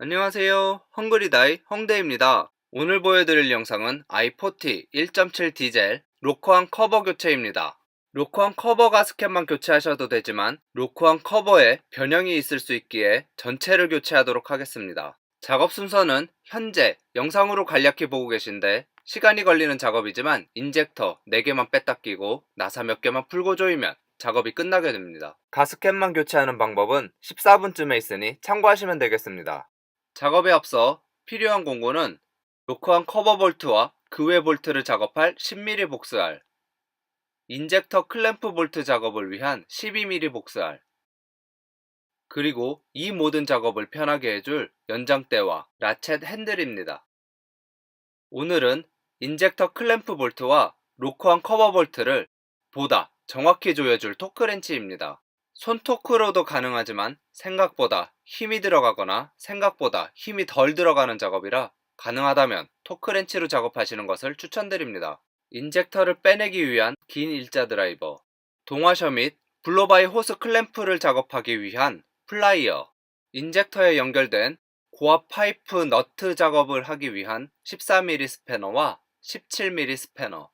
안녕하세요. 헝그리다이 헝데입니다. 오늘 보여드릴 영상은 i40 1.7 디젤 로크왕 커버 교체입니다. 로크왕 커버 가스켓만 교체하셔도 되지만 로크왕 커버에 변형이 있을 수 있기에 전체를 교체하도록 하겠습니다. 작업 순서는 현재 영상으로 간략히 보고 계신데 시간이 걸리는 작업이지만 인젝터 4개만 뺐다 끼고 나사 몇 개만 풀고 조이면 작업이 끝나게 됩니다. 가스켓만 교체하는 방법은 14분쯤에 있으니 참고하시면 되겠습니다. 작업에 앞서 필요한 공구는 로크한 커버 볼트와 그 외 볼트를 작업할 10mm 복스알, 인젝터 클램프 볼트 작업을 위한 12mm 복스알, 그리고 이 모든 작업을 편하게 해줄 연장대와 라쳇 핸들입니다. 오늘은 인젝터 클램프 볼트와 로크한 커버 볼트를 보다 정확히 조여줄 토크렌치입니다. 손토크로도 가능하지만 생각보다 힘이 들어가거나 생각보다 힘이 덜 들어가는 작업이라 가능하다면 토크렌치로 작업하시는 것을 추천드립니다. 인젝터를 빼내기 위한 긴 일자 드라이버, 동화셔 및 블로바이 호스 클램프를 작업하기 위한 플라이어, 인젝터에 연결된 고압 파이프 너트 작업을 하기 위한 14mm 스패너와 17mm 스패너,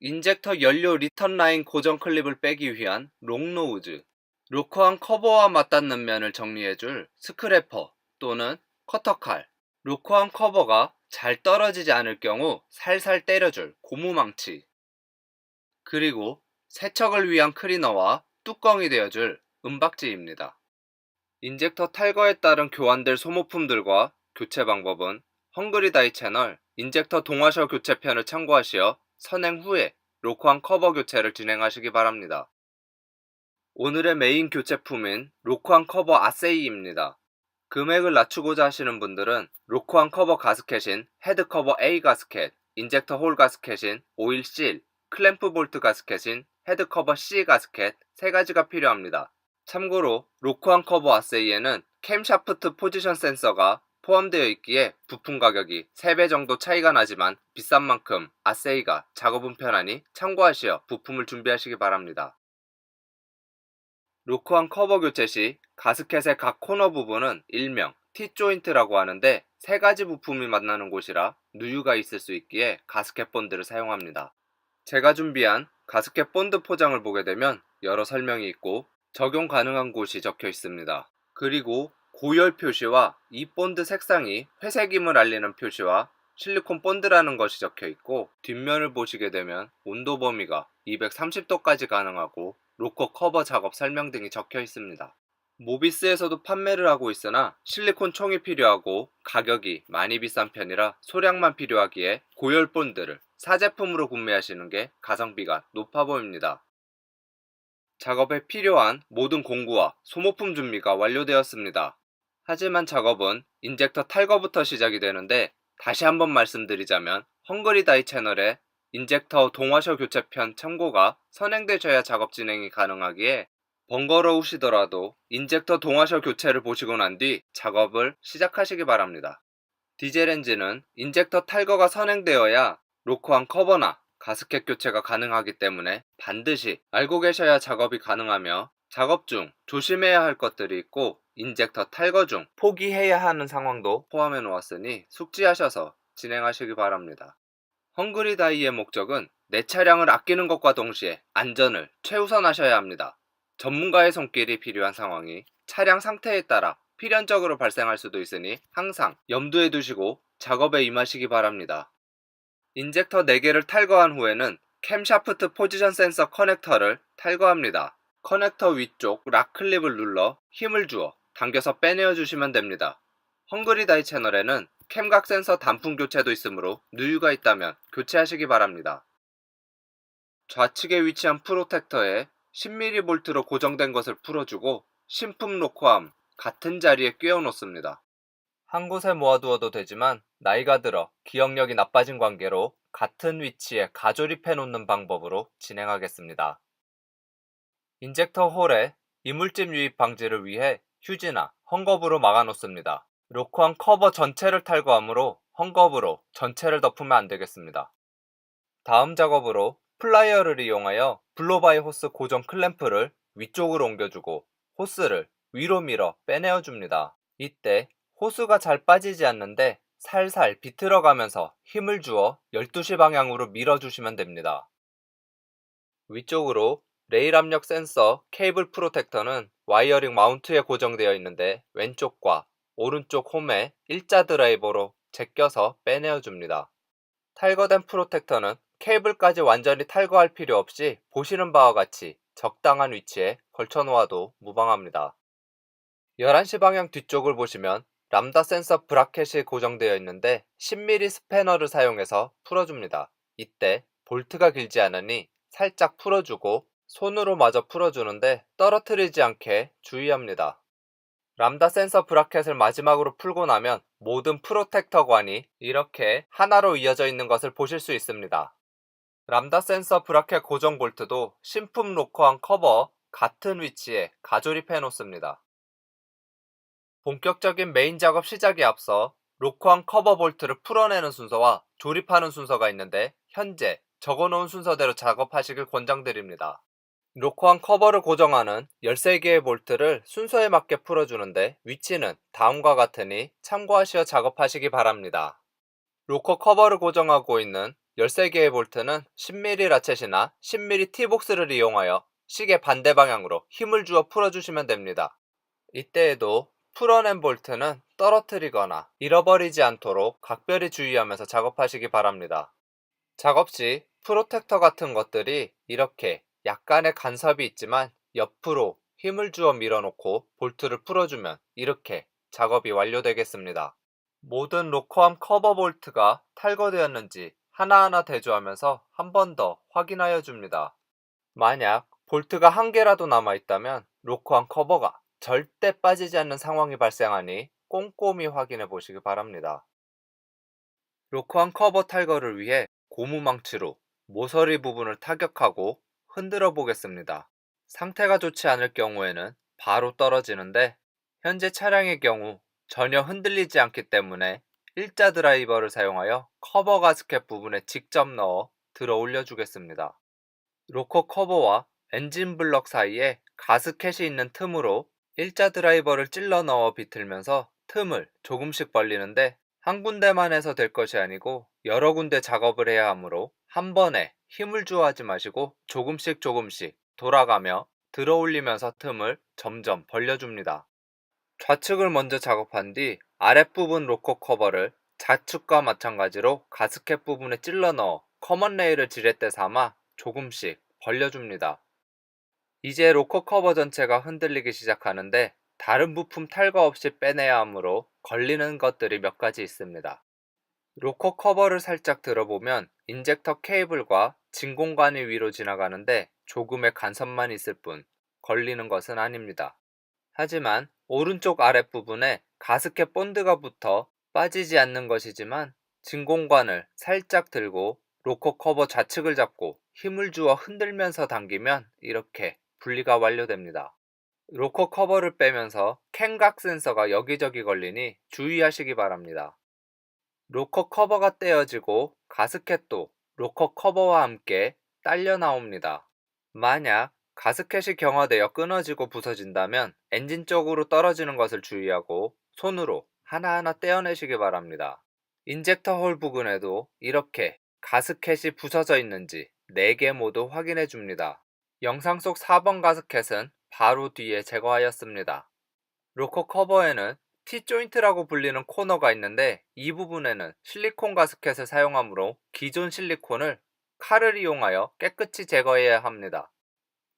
인젝터 연료 리턴 라인 고정 클립을 빼기 위한 롱 노우즈, 로크한 커버와 맞닿는 면을 정리해줄 스크래퍼 또는 커터칼, 로크한 커버가 잘 떨어지지 않을 경우 살살 때려줄 고무망치, 그리고 세척을 위한 클리너와 뚜껑이 되어줄 은박지입니다. 인젝터 탈거에 따른 교환될 소모품들과 교체 방법은 헝그리다이 채널 인젝터 동화셔 교체편을 참고하시어 선행 후에 로크한 커버 교체를 진행하시기 바랍니다. 오늘의 메인 교체품인 로크한 커버 아세이입니다. 금액을 낮추고자 하시는 분들은 로크한 커버 가스켓인 헤드 커버 A 가스켓, 인젝터 홀 가스켓인 오일 실, 클램프 볼트 가스켓인 헤드 커버 C 가스켓 세 가지가 필요합니다. 참고로 로크한 커버 아세이에는 캠 샤프트 포지션 센서가 포함되어 있기에 부품 가격이 3배 정도 차이가 나지만 비싼 만큼 아세이가 작업은 편하니 참고하시어 부품을 준비하시기 바랍니다. 로크한 커버 교체 시 가스켓의 각 코너 부분은 일명 T조인트라고 하는데 세 가지 부품이 만나는 곳이라 누유가 있을 수 있기에 가스켓 본드를 사용합니다. 제가 준비한 가스켓 본드 포장을 보게 되면 여러 설명이 있고 적용 가능한 곳이 적혀 있습니다. 그리고 고열 표시와 이 본드 색상이 회색임을 알리는 표시와 실리콘 본드라는 것이 적혀 있고 뒷면을 보시게 되면 온도 범위가 230도까지 가능하고 로커 커버 작업 설명 등이 적혀 있습니다. 모비스에서도 판매를 하고 있으나 실리콘 총이 필요하고 가격이 많이 비싼 편이라 소량만 필요하기에 고열 본드를 사제품으로 구매하시는 게 가성비가 높아 보입니다. 작업에 필요한 모든 공구와 소모품 준비가 완료되었습니다. 하지만 작업은 인젝터 탈거부터 시작이 되는데 다시 한번 말씀드리자면 헝그리다이 채널에 인젝터 동화셔 교체편 참고가 선행되셔야 작업 진행이 가능하기에 번거로우시더라도 인젝터 동화셔 교체를 보시고 난 뒤 작업을 시작하시기 바랍니다. 디젤 엔진은 인젝터 탈거가 선행되어야 로크한 커버나 가스켓 교체가 가능하기 때문에 반드시 알고 계셔야 작업이 가능하며 작업 중 조심해야 할 것들이 있고 인젝터 탈거 중 포기해야 하는 상황도 포함해 놓았으니 숙지하셔서 진행하시기 바랍니다. 헝그리 다이의 목적은 내 차량을 아끼는 것과 동시에 안전을 최우선하셔야 합니다. 전문가의 손길이 필요한 상황이 차량 상태에 따라 필연적으로 발생할 수도 있으니 항상 염두에 두시고 작업에 임하시기 바랍니다. 인젝터 4개를 탈거한 후에는 캠샤프트 포지션 센서 커넥터를 탈거합니다. 커넥터 위쪽 락 클립을 눌러 힘을 주어 당겨서 빼내어 주시면 됩니다. 헝그리다이 채널에는 캠각 센서 단품 교체도 있으므로 누유가 있다면 교체하시기 바랍니다. 좌측에 위치한 프로텍터에 10mm 볼트로 고정된 것을 풀어주고 신품 로커함 같은 자리에 끼워 놓습니다. 한 곳에 모아두어도 되지만 나이가 들어 기억력이 나빠진 관계로 같은 위치에 가조립해 놓는 방법으로 진행하겠습니다. 인젝터 홀에 이물질 유입 방지를 위해 휴지나 헝겊으로 막아 놓습니다. 로크한 커버 전체를 탈거하므로 헝겊으로 전체를 덮으면 안 되겠습니다. 다음 작업으로 플라이어를 이용하여 블로바이 호스 고정 클램프를 위쪽으로 옮겨주고 호스를 위로 밀어 빼내어 줍니다. 이때 호스가 잘 빠지지 않는데 살살 비틀어 가면서 힘을 주어 12시 방향으로 밀어 주시면 됩니다. 위쪽으로 레일 압력 센서 케이블 프로텍터는 와이어링 마운트에 고정되어 있는데 왼쪽과 오른쪽 홈에 일자 드라이버로 제껴서 빼내어 줍니다. 탈거된 프로텍터는 케이블까지 완전히 탈거할 필요 없이 보시는 바와 같이 적당한 위치에 걸쳐 놓아도 무방합니다. 11시 방향 뒤쪽을 보시면 람다 센서 브라켓이 고정되어 있는데 10mm 스패너를 사용해서 풀어줍니다. 이때 볼트가 길지 않으니 살짝 풀어주고 손으로 마저 풀어주는데 떨어뜨리지 않게 주의합니다. 람다 센서 브라켓을 마지막으로 풀고 나면 모든 프로텍터 관이 이렇게 하나로 이어져 있는 것을 보실 수 있습니다. 람다 센서 브라켓 고정 볼트도 신품 로커한 커버 같은 위치에 가조립해 놓습니다. 본격적인 메인 작업 시작에 앞서 로커한 커버 볼트를 풀어내는 순서와 조립하는 순서가 있는데 현재 적어놓은 순서대로 작업하시길 권장드립니다. 로커한 커버를 고정하는 13개의 볼트를 순서에 맞게 풀어주는데 위치는 다음과 같으니 참고하시어 작업하시기 바랍니다. 로커 커버를 고정하고 있는 13개의 볼트는 10mm 라쳇이나 10mm T복스를 이용하여 시계 반대 방향으로 힘을 주어 풀어주시면 됩니다. 이때에도 풀어낸 볼트는 떨어뜨리거나 잃어버리지 않도록 각별히 주의하면서 작업하시기 바랍니다. 작업 시 프로텍터 같은 것들이 이렇게 약간의 간섭이 있지만 옆으로 힘을 주어 밀어놓고 볼트를 풀어주면 이렇게 작업이 완료되겠습니다. 모든 로커암 커버 볼트가 탈거되었는지 하나하나 대조하면서 한 번 더 확인하여 줍니다. 만약 볼트가 한 개라도 남아있다면 로커암 커버가 절대 빠지지 않는 상황이 발생하니 꼼꼼히 확인해 보시기 바랍니다. 로커암 커버 탈거를 위해 고무망치로 모서리 부분을 타격하고 흔들어 보겠습니다. 상태가 좋지 않을 경우에는 바로 떨어지는데 현재 차량의 경우 전혀 흔들리지 않기 때문에 일자 드라이버를 사용하여 커버 가스켓 부분에 직접 넣어 들어 올려 주겠습니다. 로커 커버와 엔진 블럭 사이에 가스켓이 있는 틈으로 일자 드라이버를 찔러 넣어 비틀면서 틈을 조금씩 벌리는데 한 군데만 해서 될 것이 아니고 여러 군데 작업을 해야 하므로 한 번에 힘을 주어 하지 마시고 조금씩 조금씩 돌아가며 들어 올리면서 틈을 점점 벌려줍니다. 좌측을 먼저 작업한 뒤 아랫부분 로커 커버를 좌측과 마찬가지로 가스켓 부분에 찔러 넣어 커먼 레일을 지렛대 삼아 조금씩 벌려줍니다. 이제 로커 커버 전체가 흔들리기 시작하는데 다른 부품 탈거 없이 빼내야 하므로 걸리는 것들이 몇 가지 있습니다. 로커 커버를 살짝 들어보면 인젝터 케이블과 진공관이 위로 지나가는데 조금의 간섭만 있을 뿐 걸리는 것은 아닙니다. 하지만 오른쪽 아랫부분에 가스켓 본드가 붙어 빠지지 않는 것이지만 진공관을 살짝 들고 로커 커버 좌측을 잡고 힘을 주어 흔들면서 당기면 이렇게 분리가 완료됩니다. 로커 커버를 빼면서 캔각 센서가 여기저기 걸리니 주의하시기 바랍니다. 로커 커버가 떼어지고 가스켓도 로커 커버와 함께 딸려 나옵니다. 만약 가스켓이 경화되어 끊어지고 부서진다면 엔진 쪽으로 떨어지는 것을 주의하고 손으로 하나하나 떼어내시기 바랍니다. 인젝터 홀 부근에도 이렇게 가스켓이 부서져 있는지 4개 모두 확인해 줍니다. 영상 속 4번 가스켓은 바로 뒤에 제거하였습니다. 로커 커버에는 T조인트라고 불리는 코너가 있는데 이 부분에는 실리콘 가스켓을 사용하므로 기존 실리콘을 칼을 이용하여 깨끗이 제거해야 합니다.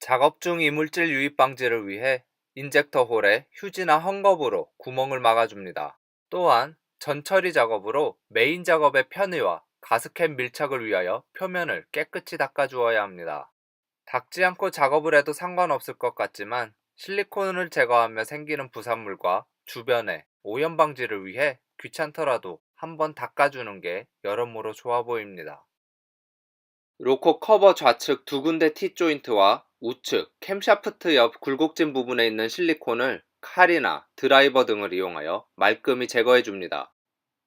작업 중 이물질 유입 방지를 위해 인젝터 홀에 휴지나 헝겊으로 구멍을 막아줍니다. 또한 전처리 작업으로 메인 작업의 편의와 가스켓 밀착을 위하여 표면을 깨끗이 닦아주어야 합니다. 닦지 않고 작업을 해도 상관없을 것 같지만 실리콘을 제거하며 생기는 부산물과 주변의 오염 방지를 위해 귀찮더라도 한번 닦아주는 게 여러모로 좋아 보입니다. 로커 커버 좌측 두 군데 T조인트와 우측 캠샤프트 옆 굴곡진 부분에 있는 실리콘을 칼이나 드라이버 등을 이용하여 말끔히 제거해 줍니다.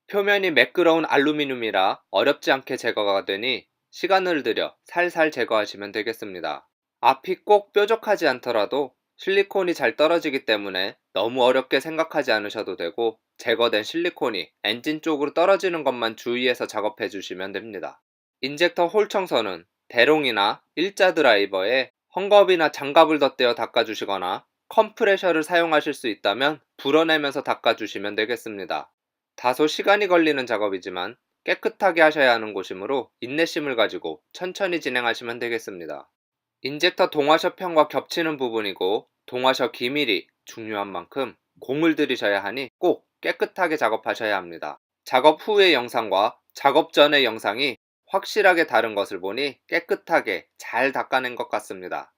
표면이 매끄러운 알루미늄이라 어렵지 않게 제거가 되니 시간을 들여 살살 제거하시면 되겠습니다. 앞이 꼭 뾰족하지 않더라도 실리콘이 잘 떨어지기 때문에 너무 어렵게 생각하지 않으셔도 되고 제거된 실리콘이 엔진 쪽으로 떨어지는 것만 주의해서 작업해 주시면 됩니다. 인젝터 홀 청소는 대롱이나 일자 드라이버에 헝겊이나 장갑을 덧대어 닦아주시거나 컴프레셔를 사용하실 수 있다면 불어내면서 닦아주시면 되겠습니다. 다소 시간이 걸리는 작업이지만 깨끗하게 하셔야 하는 곳이므로 인내심을 가지고 천천히 진행하시면 되겠습니다. 인젝터 동화셔평과 겹치는 부분이고 동화셔 기밀이 중요한 만큼 공을 들이셔야 하니 꼭 깨끗하게 작업하셔야 합니다. 작업 후의 영상과 작업 전의 영상이 확실하게 다른 것을 보니 깨끗하게 잘 닦아낸 것 같습니다.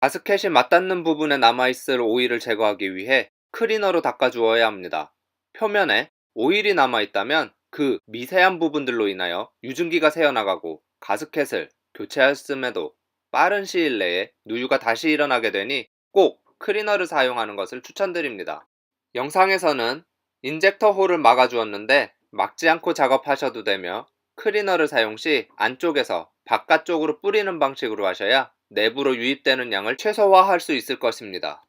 가스켓이 맞닿는 부분에 남아있을 오일을 제거하기 위해 클리너로 닦아주어야 합니다. 표면에 오일이 남아있다면 그 미세한 부분들로 인하여 유증기가 새어나가고 가스켓을 교체했음에도 빠른 시일 내에 누유가 다시 일어나게 되니 꼭 클리너를 사용하는 것을 추천드립니다. 영상에서는 인젝터 홀을 막아주었는데 막지 않고 작업하셔도 되며 클리너를 사용 시 안쪽에서 바깥쪽으로 뿌리는 방식으로 하셔야 내부로 유입되는 양을 최소화할 수 있을 것입니다.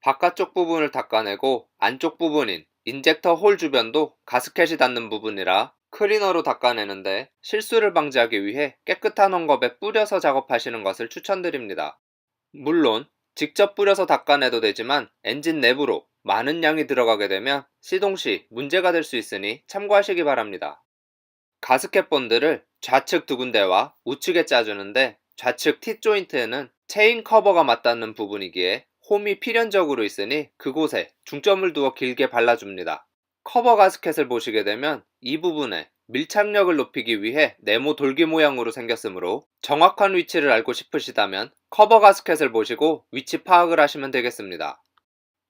바깥쪽 부분을 닦아내고 안쪽 부분인 인젝터 홀 주변도 가스켓이 닿는 부분이라 클리너로 닦아내는데 실수를 방지하기 위해 깨끗한 헝겊에 뿌려서 작업하시는 것을 추천드립니다. 물론 직접 뿌려서 닦아내도 되지만 엔진 내부로 많은 양이 들어가게 되면 시동 시 문제가 될 수 있으니 참고하시기 바랍니다. 가스켓 본드를 좌측 두 군데와 우측에 짜주는데 좌측 T조인트에는 체인 커버가 맞닿는 부분이기에 홈이 필연적으로 있으니 그곳에 중점을 두어 길게 발라줍니다. 커버 가스켓을 보시게 되면 이 부분에 밀착력을 높이기 위해 네모 돌기 모양으로 생겼으므로 정확한 위치를 알고 싶으시다면 커버 가스켓을 보시고 위치 파악을 하시면 되겠습니다.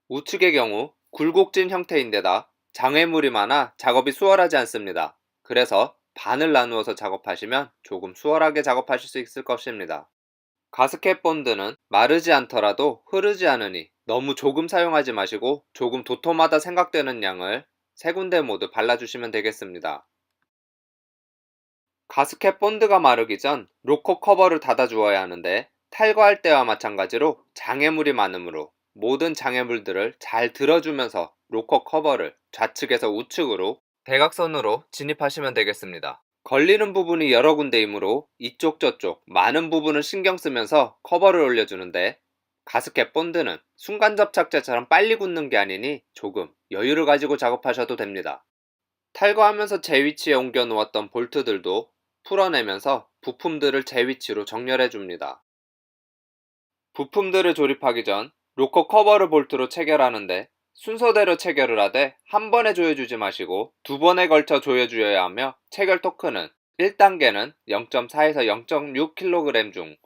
우측의 경우 굴곡진 형태인데다 장애물이 많아 작업이 수월하지 않습니다. 그래서 반을 나누어서 작업하시면 조금 수월하게 작업하실 수 있을 것입니다. 가스켓 본드는 마르지 않더라도 흐르지 않으니 너무 조금 사용하지 마시고 조금 도톰하다 생각되는 양을 세 군데 모두 발라주시면 되겠습니다. 가스켓 본드가 마르기 전 로커 커버를 닫아주어야 하는데 탈거할 때와 마찬가지로 장애물이 많으므로 모든 장애물들을 잘 들어주면서 로커 커버를 좌측에서 우측으로 대각선으로 진입하시면 되겠습니다. 걸리는 부분이 여러 군데이므로 이쪽 저쪽 많은 부분을 신경 쓰면서 커버를 올려주는데 가스켓 본드는 순간 접착제처럼 빨리 굳는 게 아니니 조금 여유를 가지고 작업하셔도 됩니다. 탈거하면서 제 위치에 옮겨 놓았던 볼트들도 풀어내면서 부품들을 제 위치로 정렬해 줍니다. 부품들을 조립하기 전 로커 커버를 볼트로 체결하는데 순서대로 체결을 하되 한 번에 조여주지 마시고 두 번에 걸쳐 조여주어야 하며 체결 토크는 1단계는 0.4에서 0.6kg 중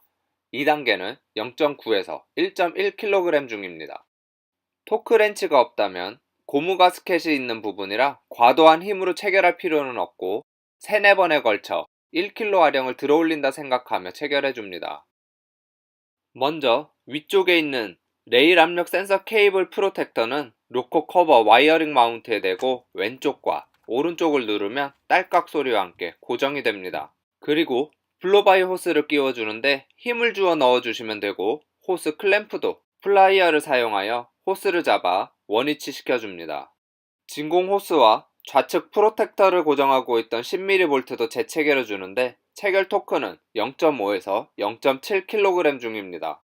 2단계는 0.9에서 1.1kg 중입니다. 토크 렌치가 없다면 고무 가스켓이 있는 부분이라 과도한 힘으로 체결할 필요는 없고 3, 4번에 걸쳐 1kg 아령을 들어올린다 생각하며 체결해 줍니다. 먼저 위쪽에 있는 레일 압력 센서 케이블 프로텍터는 로커 커버 와이어링 마운트에 대고 왼쪽과 오른쪽을 누르면 딸깍 소리와 함께 고정이 됩니다. 그리고 블로바이 호스를 끼워주는데 힘을 주어 넣어주시면 되고 호스 클램프도 플라이어를 사용하여 호스를 잡아 원위치 시켜줍니다. 진공 호스와 좌측 프로텍터를 고정하고 있던 10mm 볼트도 재체결해 주는데 체결 토크는 0.5에서 0.7kg 중입니다.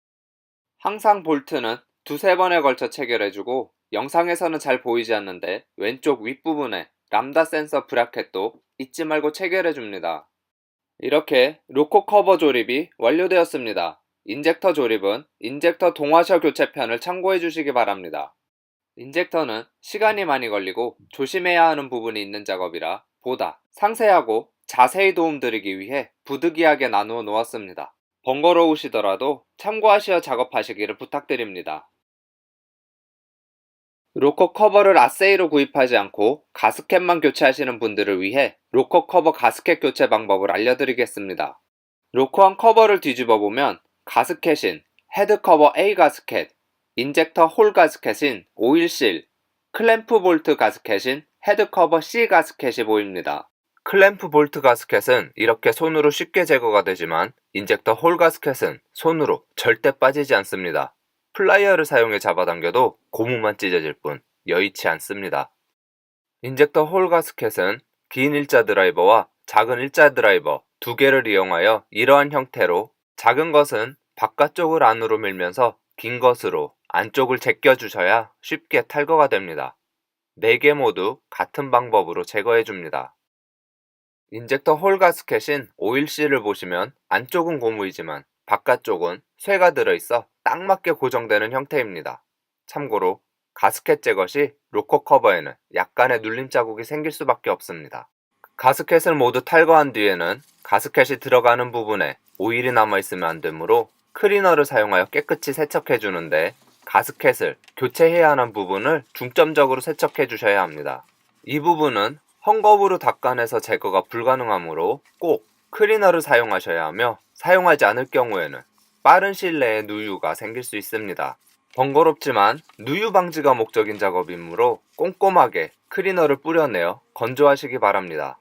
항상 볼트는 두세 번에 걸쳐 체결해주고 영상에서는 잘 보이지 않는데 왼쪽 윗부분에 람다 센서 브라켓도 잊지 말고 체결해줍니다. 이렇게 로코 커버 조립이 완료되었습니다. 인젝터 조립은 인젝터 동화셔 교체편을 참고해 주시기 바랍니다. 인젝터는 시간이 많이 걸리고 조심해야 하는 부분이 있는 작업이라 보다 상세하고 자세히 도움드리기 위해 부득이하게 나누어 놓았습니다. 번거로우시더라도 참고하시어 작업하시기를 부탁드립니다. 로커 커버를 아세이로 구입하지 않고 가스켓만 교체하시는 분들을 위해 로커 커버 가스켓 교체 방법을 알려드리겠습니다. 로커한 커버를 뒤집어 보면 가스켓인 헤드 커버 A 가스켓, 인젝터 홀 가스켓인 오일실, 클램프 볼트 가스켓인 헤드 커버 C 가스켓이 보입니다. 클램프 볼트 가스켓은 이렇게 손으로 쉽게 제거가 되지만 인젝터 홀 가스켓은 손으로 절대 빠지지 않습니다. 플라이어를 사용해 잡아당겨도 고무만 찢어질 뿐 여의치 않습니다. 인젝터 홀 가스켓은 긴 일자 드라이버와 작은 일자 드라이버 두 개를 이용하여 이러한 형태로 작은 것은 바깥쪽을 안으로 밀면서 긴 것으로 안쪽을 제껴 주셔야 쉽게 탈거가 됩니다. 네개 모두 같은 방법으로 제거해 줍니다. 인젝터 홀 가스켓인 오일실을 보시면 안쪽은 고무이지만 바깥쪽은 쇠가 들어있어 딱 맞게 고정되는 형태입니다. 참고로 가스켓 제거 시 로커 커버에는 약간의 눌림 자국이 생길 수밖에 없습니다. 가스켓을 모두 탈거한 뒤에는 가스켓이 들어가는 부분에 오일이 남아있으면 안 되므로 클리너를 사용하여 깨끗이 세척해 주는데 가스켓을 교체해야 하는 부분을 중점적으로 세척해 주셔야 합니다. 이 부분은 헝겊으로 닦아내서 제거가 불가능하므로 꼭 클리너를 사용하셔야 하며 사용하지 않을 경우에는 빠른 시일 내에 누유가 생길 수 있습니다. 번거롭지만 누유 방지가 목적인 작업이므로 꼼꼼하게 클리너를 뿌려내어 건조하시기 바랍니다.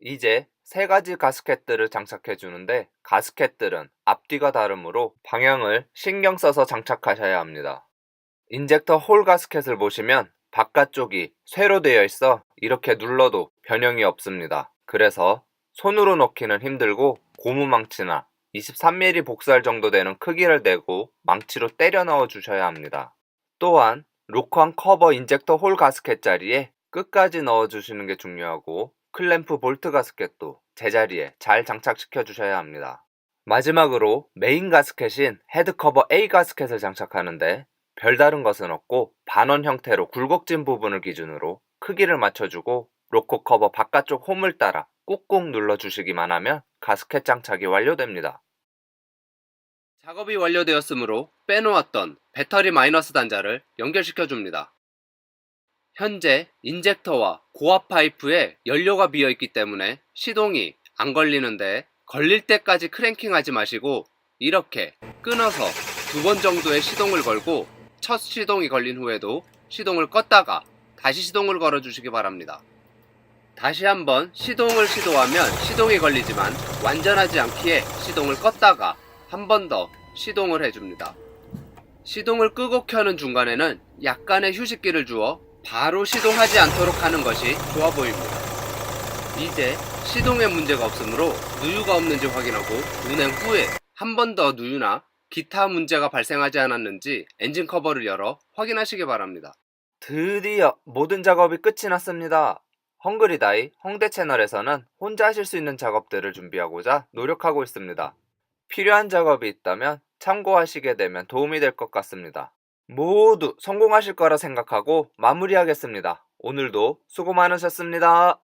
이제 세 가지 가스켓들을 장착해 주는데 가스켓들은 앞뒤가 다르므로 방향을 신경 써서 장착하셔야 합니다. 인젝터 홀 가스켓을 보시면 바깥쪽이 쇠로 되어 있어 이렇게 눌러도 변형이 없습니다. 그래서 손으로 넣기는 힘들고 고무 망치나 23mm 복사할 정도 되는 크기를 내고 망치로 때려 넣어 주셔야 합니다. 또한 로커한 커버 인젝터 홀 가스켓 자리에 끝까지 넣어 주시는 게 중요하고 클램프 볼트 가스켓도 제자리에 잘 장착시켜 주셔야 합니다. 마지막으로 메인 가스켓인 헤드 커버 A 가스켓을 장착하는데 별다른 것은 없고 반원 형태로 굴곡진 부분을 기준으로 크기를 맞춰주고 로커 커버 바깥쪽 홈을 따라 꾹꾹 눌러주시기만 하면 가스켓 장착이 완료됩니다. 작업이 완료되었으므로 빼놓았던 배터리 마이너스 단자를 연결시켜 줍니다. 현재 인젝터와 고압 파이프에 연료가 비어 있기 때문에 시동이 안 걸리는데 걸릴 때까지 크랭킹 하지 마시고 이렇게 끊어서 두 번 정도의 시동을 걸고 첫 시동이 걸린 후에도 시동을 껐다가 다시 시동을 걸어 주시기 바랍니다. 다시 한번 시동을 시도하면 시동이 걸리지만 완전하지 않기에 시동을 껐다가 한 번 더 시동을 해줍니다. 시동을 끄고 켜는 중간에는 약간의 휴식기를 주어 바로 시동하지 않도록 하는 것이 좋아 보입니다. 이제 시동에 문제가 없으므로 누유가 없는지 확인하고 운행 후에 한 번 더 누유나 기타 문제가 발생하지 않았는지 엔진 커버를 열어 확인하시기 바랍니다. 드디어 모든 작업이 끝이 났습니다. 헝그리다이 홍대 채널에서는 혼자 하실 수 있는 작업들을 준비하고자 노력하고 있습니다. 필요한 작업이 있다면 참고하시게 되면 도움이 될 것 같습니다. 모두 성공하실 거라 생각하고 마무리하겠습니다. 오늘도 수고 많으셨습니다.